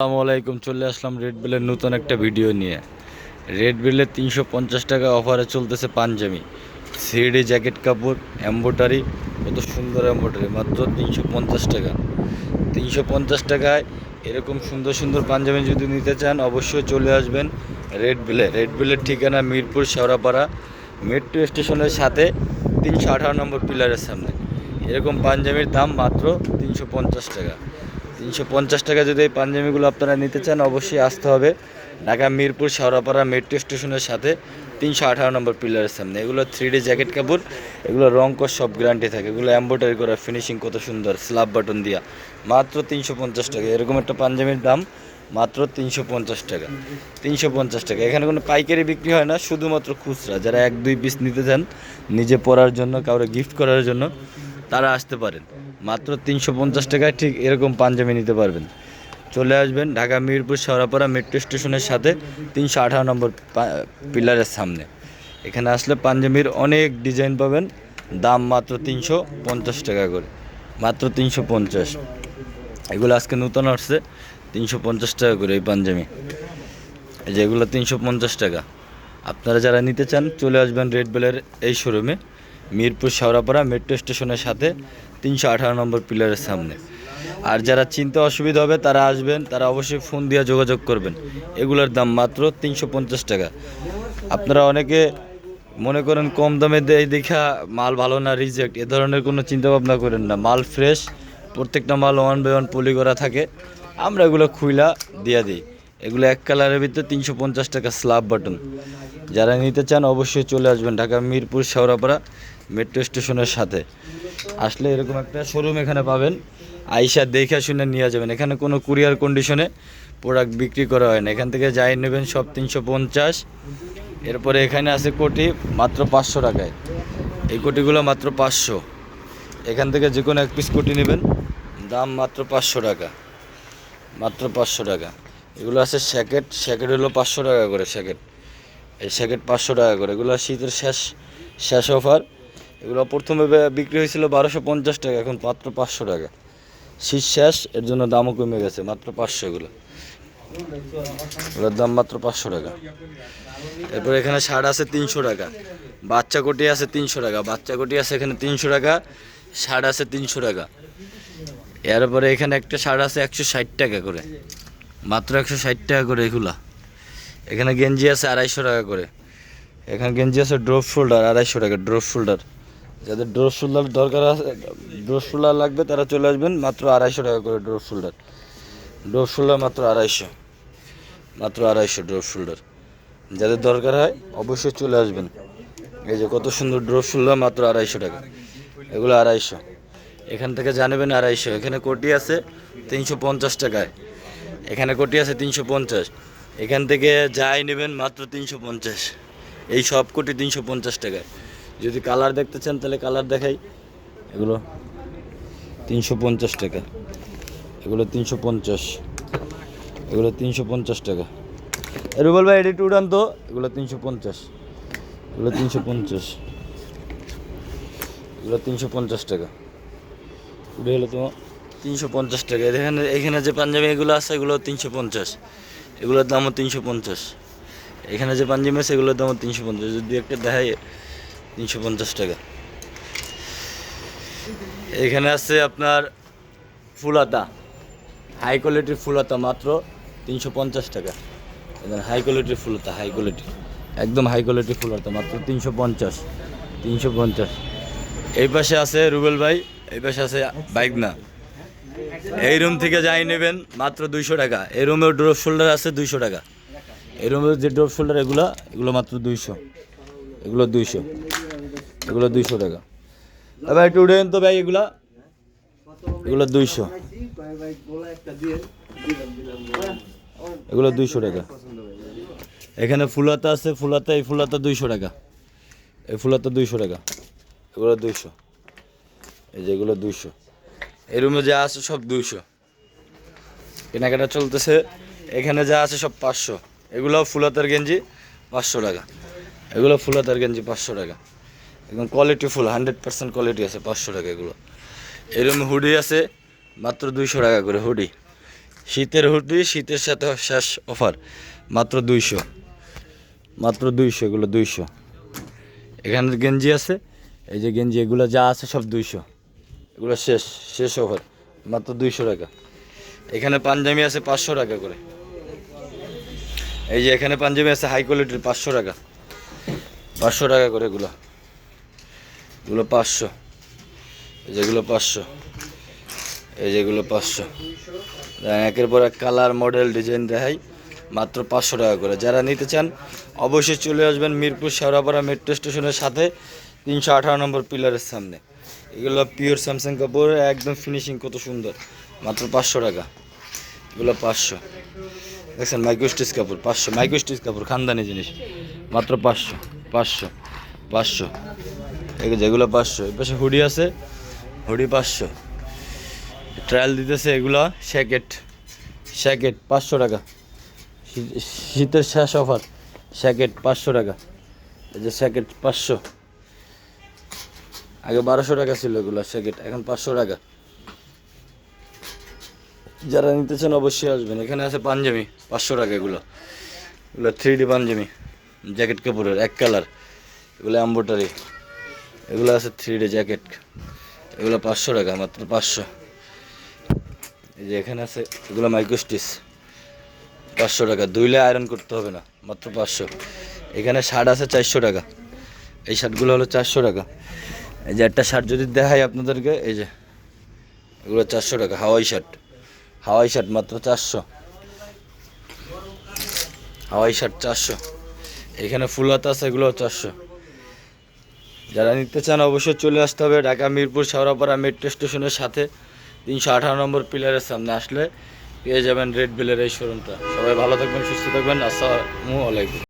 আসসালামু আলাইকুম, চলে আসলাম রেড বিলের নতুন একটা ভিডিও নিয়ে। রেড বিলের তিনশো পঞ্চাশ টাকা অফারে চলতেছে পাঞ্জাবি। সিডি জ্যাকেট কাপড় এম্বোটারি কত সুন্দর এম্বোটারি মাত্র তিনশো পঞ্চাশ টাকা। তিনশো পঞ্চাশ টাকায় এরকম সুন্দর সুন্দর পাঞ্জাবি যদি নিতে চান, অবশ্যই চলে আসবেন রেড বিলে রেড বিলের ঠিকানা মিরপুর, শেওড়াপাড়া। মেট্রো স্টেশনের সাথে তিনশো আঠারো নম্বর পিলারের সামনে। এরকম পাঞ্জাবির দাম মাত্র তিনশো পঞ্চাশ টাকা। তিনশো পঞ্চাশ টাকা যদি এই পাঞ্জাবিগুলো আপনারা নিতে চান, অবশ্যই আসতে হবে। ঢাকা, মিরপুর, শেওড়াপাড়া মেট্রো স্টেশনের সাথে তিনশো আঠারো নম্বর পিলারের সামনে। এগুলো থ্রি ডি জ্যাকেট কাপড়, এগুলো রং কর সব গ্যারান্টি থাকে। এগুলো এম্ব্রয়ডারি করা ফিনিশিং কত সুন্দর স্ল্যাব বাটন দিয়া। মাত্র তিনশো পঞ্চাশ টাকা। এরকম একটা পাঞ্জাবির দাম, মাত্র তিনশো পঞ্চাশ টাকা। তিনশো পঞ্চাশ টাকা। এখানে কোনো পাইকারি বিক্রি হয় না, শুধুমাত্র খুচরা। যারা এক দুই পিস নিতে চান, নিজে পরার জন্য, কাউরে গিফট করার জন্য, তারা আসতে পারেন। মাত্র তিনশো পঞ্চাশ টাকায় ঠিক এরকম পাঞ্জাবি নিতে পারবেন। চলে আসবেন ঢাকা, মিরপুর, শেওড়াপাড়া মেট্রো স্টেশনের সাথে তিনশো আঠারো নম্বর পিলারের সামনে। এখানে আসলে পাঞ্জাবির অনেক ডিজাইন পাবেন, দাম মাত্র তিনশো পঞ্চাশ টাকা করে। মাত্র তিনশো পঞ্চাশ। এগুলো আজকে নতুন আসছে, তিনশো পঞ্চাশ টাকা করে এই পাঞ্জাবি। এই যে এগুলো তিনশো পঞ্চাশ টাকা। আপনারা যারা নিতে চান, চলে আসবেন রেড বেলের এই শোরুমে মিরপুর শেওড়াপাড়া মেট্রো স্টেশনের সাথে তিনশো আঠারো নম্বর পিলারের সামনে। আর যারা চিনতে অসুবিধা হবে, তারা আসবেন, তারা অবশ্যই ফোন দিয়ে যোগাযোগ করবেন। এগুলোর দাম মাত্র তিনশো পঞ্চাশ টাকা। আপনারা অনেকে মনে করেন কম দামে দেয়, দেখা মাল ভালো না রিজেক্ট এ ধরনের কোনো চিন্তা ভাবনা করেন না। মাল ফ্রেশ প্রত্যেকটা মাল ওয়ান বাই ওয়ান পলি করা থাকে। আমরা এগুলো খুইলা দিয়ে দিই। এগুলো এক কালারের ভিতরে তিনশো পঞ্চাশ টাকা স্ল্যাব বাটন যারা নিতে চান অবশ্যই চলে আসবেন ঢাকা মিরপুর শেওড়াপাড়া মেট্রো স্টেশনের সাথে। আসলে এরকম একটা শোরুম এখানে পাবেন। আইসা দেখে শুনে নিয়ে যাবেন। এখানে কোনো কুরিয়ার কন্ডিশনে প্রোডাক্ট বিক্রি করা হয় না। এখান থেকে যাই নেবেন সব তিনশো পঞ্চাশ। এরপরে এখানে আছে কোটি মাত্র পাঁচশো টাকায়। এই কোটিগুলো মাত্র পাঁচশো। এখান থেকে যে কোনো এক পিস কোটি নেবেন। দাম মাত্র পাঁচশো টাকা। মাত্র পাঁচশো টাকা। এগুলো আছে স্যাকেট স্যাকেট হলো পাঁচশো টাকা করে স্যাকেট এই স্যাকেট পাঁচশো টাকা করে। এগুলো শীতের শেষ শেষ অফার এগুলো প্রথমে বিক্রি হয়েছিল বারোশো পঞ্চাশ টাকা, এখন মাত্র পাঁচশো টাকা। শীত শেষ, এর জন্য দামও কমে গেছে, মাত্র পাঁচশো এগুলো। এগুলোর দাম মাত্র পাঁচশো টাকা। এরপর এখানে শার্ট আছে তিনশো টাকা। বাচ্চা কোটি আছে তিনশো টাকা। বাচ্চা কোটি আছে এখানে তিনশো টাকা শার্ট আছে তিনশো টাকা। এরপরে এখানে একটা শার্ট আছে একশো ষাট টাকা করে। মাত্র একশো ষাট টাকা করে এগুলা। এখানে গেঞ্জি আছে আড়াইশো টাকা করে। এখানে গেঞ্জি আছে ড্রপ শোল্ডার আড়াইশো টাকা, ড্রপ শোল্ডার। যাদের ড্রপ শোল্ডার দরকার আছে, ড্রপ শোল্ডার লাগবে, তারা চলে আসবেন, মাত্র আড়াইশো টাকা করে ড্রপ শোল্ডার। ড্রপ শোল্ডার মাত্র আড়াইশো মাত্র আড়াইশো ড্রপ শোল্ডার। যাদের দরকার হয়, অবশ্যই চলে আসবেন। এই যে কত সুন্দর ড্রপ শোল্ডার, মাত্র আড়াইশো টাকা। এগুলো আড়াইশো। এখান থেকে জানাবেন আড়াইশো। এখানে কোটি আছে তিনশো পঞ্চাশ টাকায়। এখানে কোটি আছে তিনশো পঞ্চাশ। এখান থেকে যাই নেবেন মাত্র তিনশো পঞ্চাশ। এই সব কোটি তিনশো পঞ্চাশ টাকায়। যদি কালার দেখতে চান তাহলে কালার দেখাই। এগুলো তিনশো পঞ্চাশ টাকা। এগুলো তিনশো পঞ্চাশ। এগুলো তিনশো পঞ্চাশ টাকা। রুবেল ভাই, এটি উড়ান তো এগুলো তিনশো পঞ্চাশ। এগুলো তিনশো পঞ্চাশ। এগুলো তিনশো পঞ্চাশ টাকা। উঠে হলো তোমার তিনশো পঞ্চাশ টাকা। এখানে এখানে যে পাঞ্জাবি এগুলো আছে, এগুলো তিনশো পঞ্চাশ। এগুলোর দামও তিনশো পঞ্চাশ। এখানে যে পাঞ্জাবি আছে, এগুলোর দামও তিনশো পঞ্চাশ। যদি একটা দেখাই, তিনশো পঞ্চাশ টাকা। এখানে আছে আপনার ফুলাতা। হাই কোয়ালিটির ফুলাতা মাত্র তিনশো পঞ্চাশ টাকা। এখানে হাই কোয়ালিটির ফুলাতা, হাই কোয়ালিটি। একদম হাই কোয়ালিটির ফুলাতা, মাত্র তিনশো পঞ্চাশ। তিনশো পঞ্চাশ। এই পাশে আছে রুবেল ভাই, এই পাশে আছে বাইক না এই রুম থেকে যাই নেবেন মাত্র দুইশো টাকা। এই রুমেও ড্রপ শোল্ডার আছে দুইশো টাকা। এই রুমের যে ড্রপ শোল্ডার এগুলো এগুলো মাত্র দুইশো। এগুলো দুইশো। এগুলো দুইশো টাকা। ভাই, একটু উঠেন তো ভাই, এগুলা। এগুলো দুইশো। এগুলো দুইশো টাকা। এখানে ফুলাতা আছে, ফুলাতা, এই ফুলাতা দুইশো টাকা। এই ফুলাতা দুইশো টাকা। এগুলো দুইশো। এই যে এগুলো দুইশো। এই রুমে যা আছে সব দুইশো। কেনাকাটা চলতেছে, এখানে যা আছে সব পাঁচশো। এগুলো ফুলাতার গেঞ্জি, পাঁচশো টাকা। এগুলো ফুলাতার গেঞ্জি, পাঁচশো টাকা। একদম quality full hundred percent quality আছে, পাঁচশো টাকা এগুলো। এই রুমে হুডি আছে, মাত্র দুইশো টাকা করে হুডি শীতের হুডি শীতের সাথে শেষ অফার মাত্র দুইশো। মাত্র দুইশো, এগুলো দুইশো। এখানে গেঞ্জি আছে, এই যে গেঞ্জি, এগুলো যা আছে সব দুইশো। এগুলো শেষ। শেষ অফার, মাত্র দুইশো টাকা। এখানে পাঞ্জাবি আছে পাঁচশো টাকা করে। এই যে এখানে পাঞ্জাবি আছে হাই কোয়ালিটির পাঁচশো টাকা। পাঁচশো টাকা করে এগুলো। এগুলো পাঁচশো। এই যেগুলো পাঁচশো। এই যেগুলো পাঁচশো। একের পর এক কালার মডেল ডিজাইন দেখাই, মাত্র পাঁচশো টাকা করে। যারা নিতে চান, অবশ্যই চলে আসবেন মিরপুর শেওড়াপাড়া মেট্রো স্টেশনের সাথে, তিনশো আঠারো নম্বর পিলারের সামনে। এগুলো পিওর স্যামসাং কাপড়, একদম ফিনিশিং কত সুন্দর। মাত্র পাঁচশো টাকা। এগুলো পাঁচশো। দেখছেন মাইক্রো স্টিচ কাপড়, পাঁচশো। মাইক্রো স্টিচ কাপড়, খানদানি জিনিস। মাত্র পাঁচশো পাঁচশো পাঁচশো। যেগুলো পাঁচশো। এই পাশে হুডি আছে। হুডি পাঁচশো। ট্রায়াল দিতেছে এগুলো শ্যাকেট শ্যাকেট পাঁচশো টাকা। শীতের শেষ অফার শ্যাকেট পাঁচশো টাকা। এই যে শ্যাকেট পাঁচশো। আগে বারোশো টাকা ছিল এগুলো শ্যাকেট এখন পাঁচশো টাকা। যারা নিতে চান অবশ্যই আসবেন। এখানে আছে পাঞ্জাবি, পাঁচশো টাকা এগুলো। এগুলো থ্রি ডি পাঞ্জাবি জ্যাকেট কাপড়ের, এক কালার এগুলো এম্বোটারি এগুলো আছে থ্রি ডি জ্যাকেট এগুলো পাঁচশো টাকা, মাত্র পাঁচশো। এই যে এখানে আছে, এগুলো মাইক্রোস্টিচ পাঁচশো টাকা। দুইলে আয়রন করতে হবে না, মাত্র পাঁচশো। এখানে শার্ট আছে চারশো টাকা। এই শার্টগুলো হলো চারশো টাকা। এই যে একটা শার্ট যদি দেখাই আপনাদেরকে, এই যে, এগুলো চারশো টাকা, হাওয়াই শার্ট হাওয়াই শার্ট মাত্র চারশো। হাওয়াই শার্ট চারশো। এখানে ফুল হাতা আছে এগুলো চারশো। যারা নিতে চান অবশ্যই চলে আসতে হবে ঢাকা, মিরপুর শাওরাপাড়া মেট্রো স্টেশনের সাথে। তিনশো আঠারো নম্বর পিলারের সামনে আসলে পেয়ে যাবেন রেড বিলের এই শোরুমটা সবাই ভালো থাকবেন, সুস্থ থাকবেন। আসসালামু আলাইকুম।